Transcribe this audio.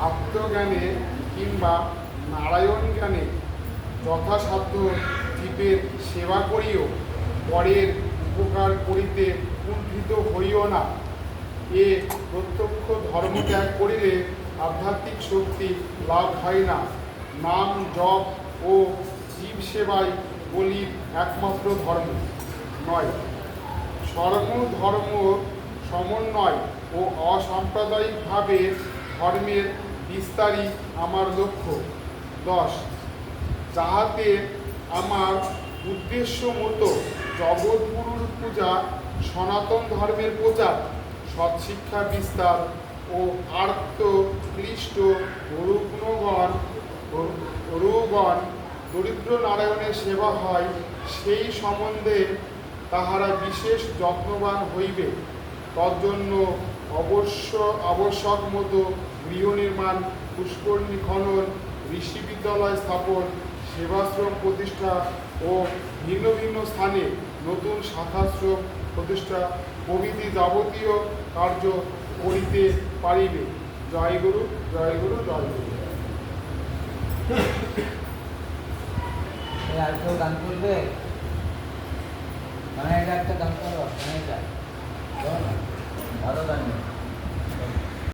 আত্মজ্ঞানে কিংবা নারায়ণ জ্ঞানে যথাসাধ্য জীবের সেবা করিও, পরের উপকার করিতে কুণ্ঠিত হইও না। এ প্রত্যক্ষ ধর্ম ত্যাগ করিলে আধ্যাত্মিক শক্তি লাভ হয় না। নাম জপ ও জীব সেবাই বলির একমাত্র ধর্ম। নয়। স্বর্ম ধর্ম সমন্বয় ও অসাম্প্রদায়িকভাবে ধর্মের বিস্তারই আমার লক্ষ্য। দশ, যাহাতে আমার উদ্দেশ্য মতো জগৎগুরুর পূজা, সনাতন ধর্মের প্রচার, সৎশিক্ষা বিস্তার ও আর্ত ক্লিষ্ট রুগ্নগণ রুগণ দরিদ্র নারায়ণের সেবা হয়, সেই সম্বন্ধে তাহারা বিশেষ যত্নবান হইবে। তজ্জন্য অবশ্য আবশ্যক মতো গৃহ নির্মাণ, পুষ্করণী খনন, ঋষি বিদ্যালয় স্থাপন, সেবাশ্রম প্রতিষ্ঠা ও ভিন্ন ভিন্ন স্থানে নতুন শাখাশ্রম প্রতিষ্ঠা প্রভৃতি যাবতীয় কার্য করিতে পারিবে। জয় গুরু জয় গুরু জয় গুরু। আর কেউ গান করবে? মানে এটা একটা গান করো মানে এটা। ভালো গান